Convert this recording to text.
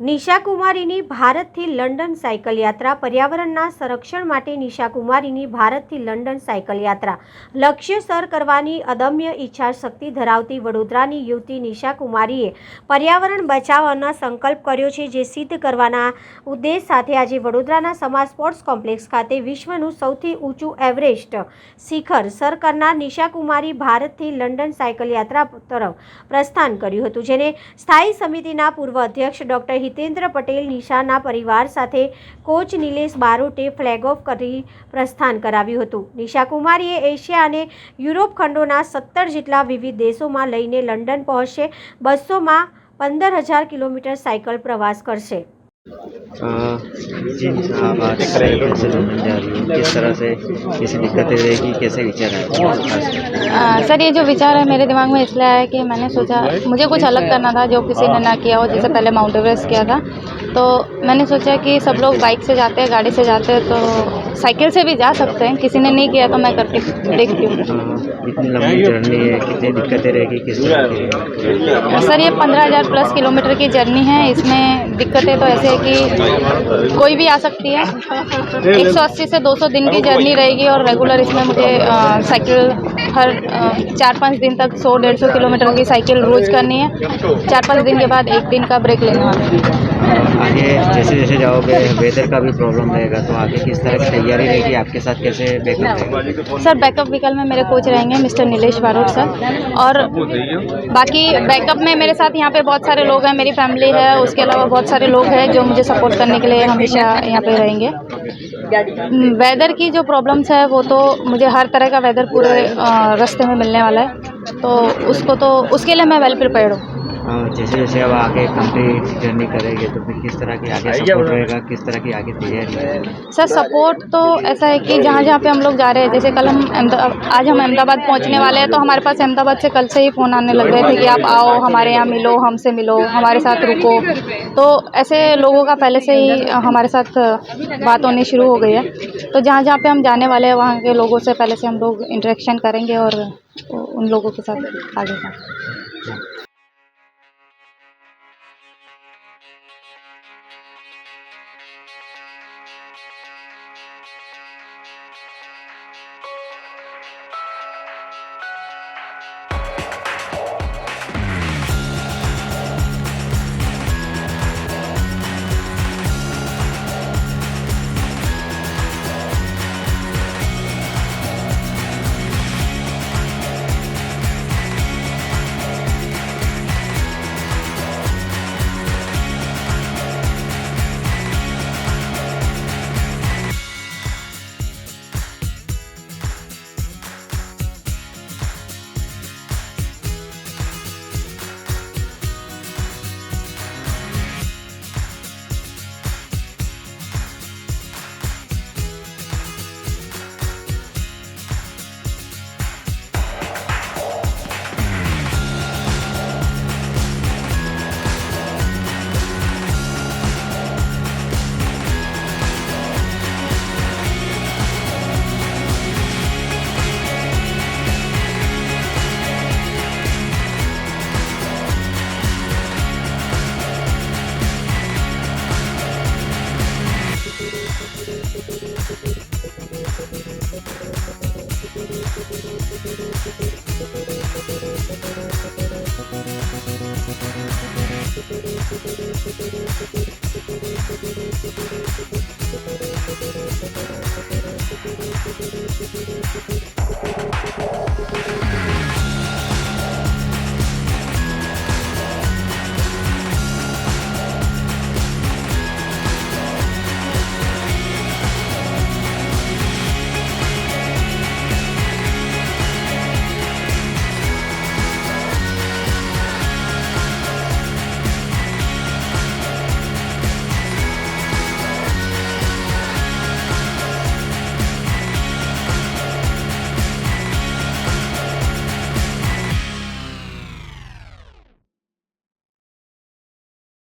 નિશા કુમારીની ભારતથી London cycle યાત્રા, પર્યાવરણના સંરક્ષણ માટે નિશા કુમારીની ભારતથી લંડન સાયકલ યાત્રા. લક્ષ્ય સર કરવાની અદમ્ય ઈચ્છા શક્તિ ધરાવતી વડોદરાની યુવતી નિશા કુમારીએ પર્યાવરણ બચાવવાનો સંકલ્પ કર્યો છે, જે સિદ્ધ કરવાના ઉદ્દેશ સાથે આજે વડોદરાના સમાજ સ્પોર્ટ્સ કોમ્પ્લેક્સ ખાતે વિશ્વનું સૌથી ઊંચું એવરેસ્ટ શિખર સર કરનાર નિશા કુમારી ભારતથી લંડન સાયકલ યાત્રા તરફ પ્રસ્થાન કર્યું હતું, જેને સ્થાયી સમિતિના પૂર્વ અધ્યક્ષ ડોક્ટર હિતેન્દ્ર પટેલ નિશાના પરિવાર સાથે કોચ નિલેશ બારોટે ફ્લેગ ઓફ કરી પ્રસ્થાન કરાવ્યું હતું. નિશા કુમારીએ એશિયા અને યુરોપ ખંડોના સત્તર જેટલા વિવિધ દેશોમાં લઈને લંડન પહોંચશે. બસોમાં પંદર હજાર કિલોમીટર સાયકલ પ્રવાસ કરશે. जी आप आज साइकिल से जा रही हो। किस तरह से किसी दिक्कतें रहेगी कैसे विचार? आ, सर ये जो विचार है मेरे दिमाग में इसलिए आया कि मैंने सोचा मुझे कुछ अलग करना था जो किसी ने ना किया हो जैसे पहले माउंट एवरेस्ट किया था। तो मैंने सोचा कि सब लोग बाइक से जाते हैं गाड़ी से जाते हैं तो साइकिल से भी जा सकते हैं। किसी ने नहीं किया तो मैं करके देखती हूँ। इतनी लंबी जर्नी है? कितनी दिक्कतें रहेगी किस तरह सर ये पंद्रह हज़ार प्लस किलोमीटर की जर्नी है। इसमें दिक्कतें तो ऐसे है कि कोई भी आ सकती है। 180 से 200 दिन की जर्नी रहेगी और रेगुलर इसमें मुझे साइकिल हर चार पाँच दिन तक सौ डेढ़ सौ किलोमीटर की साइकिल रोज़ करनी है। चार पाँच दिन के बाद एक दिन का ब्रेक लेने वाला है। आगे जैसे जैसे जाओगे वेदर का भी प्रॉब्लम रहेगा तो आगे किस तरह की तैयारी रहेगी? आपके साथ कैसे बैकअप सर बैकअप व्हीकल में मेरे कोच रहेंगे मिस्टर नीलेश बारोट सर। और बाकी बैकअप में मेरे साथ यहाँ पे बहुत सारे लोग हैं मेरी फैमिली है उसके अलावा बहुत सारे लोग हैं जो मुझे सपोर्ट करने के लिए हमेशा यहाँ पे रहेंगे। वेदर की जो प्रॉब्लम्स है, वो तो मुझे हर तरह का वेदर पूरे रास्ते में मिलने वाला है। तो उसको तो उसके लिए मैं वेल प्रिपेयर हूँ। जैसे जैसे अब आगे कंप्लीट जर्नी करेंगे तो फिर किस तरह की आगे सपोर्ट रहेगा किस तरह की आगे तैयारी रहेगी सर सपोर्ट तो ऐसा है कि जहाँ जहाँ पे हम लोग जा रहे हैं जैसे कल हम आज हम अहमदाबाद पहुँचने वाले हैं तो हमारे पास अहमदाबाद से कल से ही फ़ोन आने लग गए थे कि आप आओ हमारे यहाँ मिलो हमसे मिलो हमारे साथ रुको। तो ऐसे लोगों का पहले से ही हमारे साथ बात होनी शुरू हो गई है। तो जहाँ जहाँ पे हम जाने वाले हैं वहाँ के लोगों से पहले से हम लोग इंटरेक्शन करेंगे और उन लोगों के साथ आगे का Thank you.